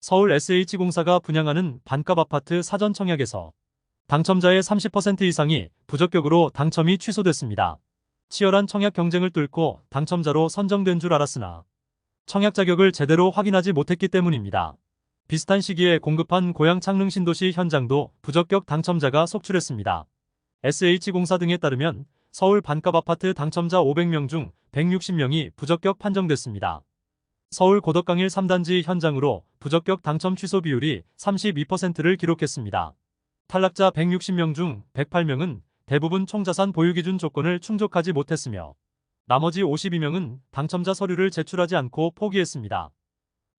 서울 SH공사가 분양하는 반값 아파트 사전 청약에서 당첨자의 30% 이상이 부적격으로 당첨이 취소됐습니다. 치열한 청약 경쟁을 뚫고 당첨자로 선정된 줄 알았으나 청약 자격을 제대로 확인하지 못했기 때문입니다. 비슷한 시기에 공급한 고양 창릉 신도시 현장도 부적격 당첨자가 속출했습니다. SH공사 등에 따르면 서울 반값 아파트 당첨자 500명 중 160명이 부적격 판정됐습니다. 서울 고덕강일 3단지 현장으로 부적격 당첨 취소 비율이 32%를 기록했습니다. 탈락자 160명 중 108명은 대부분 총자산 보유 기준 조건을 충족하지 못했으며 나머지 52명은 당첨자 서류를 제출하지 않고 포기했습니다.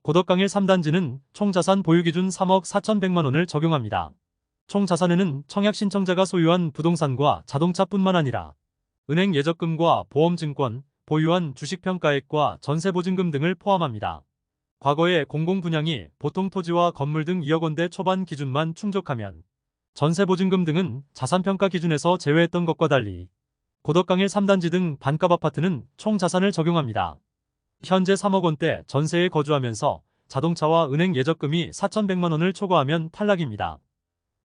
고덕강일 3단지는 총자산 보유 기준 3억 4,100만 원을 적용합니다. 총자산에는 청약 신청자가 소유한 부동산과 자동차뿐만 아니라 은행 예적금과 보험증권, 보유한 주식평가액과 전세보증금 등을 포함합니다. 과거의 공공분양이 보통 토지와 건물 등 2억 원대 초반 기준만 충족하면 전세보증금 등은 자산평가 기준에서 제외했던 것과 달리 고덕강일 3단지 등 반값 아파트는 총 자산을 적용합니다. 현재 3억 원대 전세에 거주하면서 자동차와 은행 예적금이 4,100만 원을 초과하면 탈락입니다.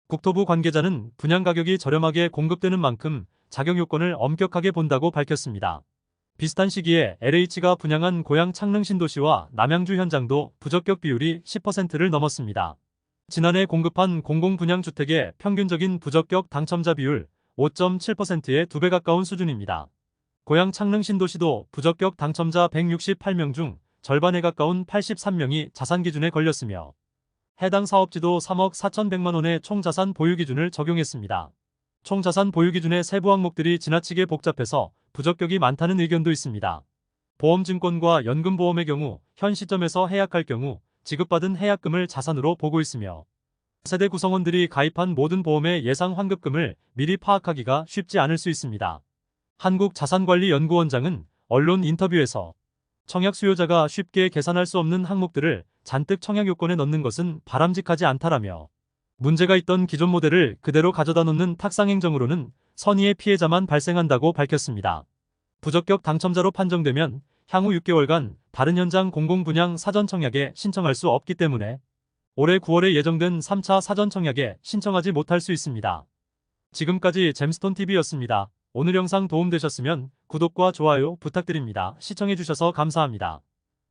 국토부 관계자는 분양 가격이 저렴하게 공급되는 만큼 자격 요건을 엄격하게 본다고 밝혔습니다. 비슷한 시기에 LH가 분양한 고양 창릉 신도시와 남양주 현장도 부적격 비율이 10%를 넘었습니다. 지난해 공급한 공공분양주택의 평균적인 부적격 당첨자 비율 5.7%의 2배 가까운 수준입니다. 고양 창릉 신도시도 부적격 당첨자 168명 중 절반에 가까운 83명이 자산 기준에 걸렸으며 해당 사업지도 3억 4,100만 원의 총자산 보유 기준을 적용했습니다. 총자산 보유 기준의 세부 항목들이 지나치게 복잡해서 부적격이 많다는 의견도 있습니다. 보험증권과 연금보험의 경우 현 시점에서 해약할 경우 지급받은 해약금을 자산으로 보고 있으며 세대 구성원들이 가입한 모든 보험의 예상 환급금을 미리 파악하기가 쉽지 않을 수 있습니다. 한국자산관리연구원장은 언론 인터뷰에서 청약 수요자가 쉽게 계산할 수 없는 항목들을 잔뜩 청약 요건에 넣는 것은 바람직하지 않다라며 문제가 있던 기존 모델을 그대로 가져다 놓는 탁상 행정으로는 선의의 피해자만 발생한다고 밝혔습니다. 부적격 당첨자로 판정되면 향후 6개월간 다른 현장 공공분양 사전 청약에 신청할 수 없기 때문에 올해 9월에 예정된 3차 사전 청약에 신청하지 못할 수 있습니다. 지금까지 잼스톤TV였습니다. 오늘 영상 도움되셨으면 구독과 좋아요 부탁드립니다. 시청해주셔서 감사합니다.